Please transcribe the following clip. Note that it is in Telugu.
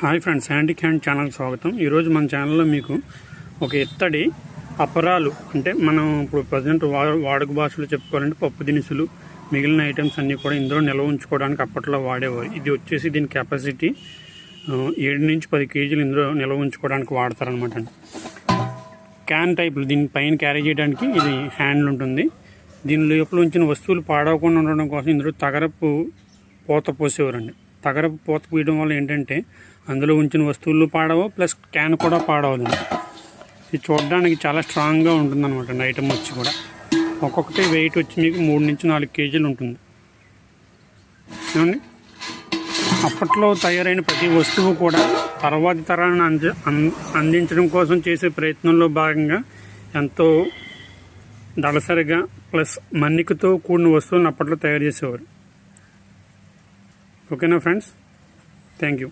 హాయ్ ఫ్రెండ్స్ హ్యాండీ క్యాండ్ ఛానల్ స్వాగతం. ఈరోజు మన ఛానల్లో మీకు ఒక ఇత్తడి అపరాలు అంటే మనం ఇప్పుడు ప్రజెంట్ వాడుక భాషలో చెప్పుకోవాలంటే పప్పు దినుసులు మిగిలిన ఐటమ్స్ అన్నీ కూడా ఇందులో నిల్వ ఉంచుకోవడానికి అప్పట్లో వాడేవారు. ఇది వచ్చేసి దీని కెపాసిటీ ఏడు నుంచి పది కేజీలు ఇందులో నిల్వ ఉంచుకోవడానికి వాడతారనమాట అండి. క్యాన్ టైప్లు దీని పైన క్యారీ చేయడానికి ఇది హ్యాండ్లు ఉంటుంది. దీని లోపల ఉంచిన వస్తువులు పాడవకుండా ఉండడం కోసం ఇందులో తగరపు పూత పోసేవారండి. తగరపు పూత పూయడం వల్ల ఏంటంటే అందులో ఉంచిన వస్తువులు పాడవు ప్లస్ క్యాన్ కూడా పాడవదండి ఇది చూడడానికి చాలా స్ట్రాంగ్గా ఉంటుందన్నమాట ఐటమ్ వచ్చి కూడా. ఒక్కొక్కటి వెయిట్ వచ్చి మీకు మూడు నుంచి నాలుగు కేజీలు ఉంటుంది. ఏమండి? అప్పట్లో తయారైన ప్రతి వస్తువు కూడా తర్వాతి తరాన్ని అంది అందించడం కోసం చేసే ప్రయత్నంలో భాగంగా ఎంతో దళసరిగా ప్లస్ మన్నికతో కూడిన వస్తువులను అప్పట్లో తయారు చేసేవారు. ఓకేనా ఫ్రెండ్స్? Thank you.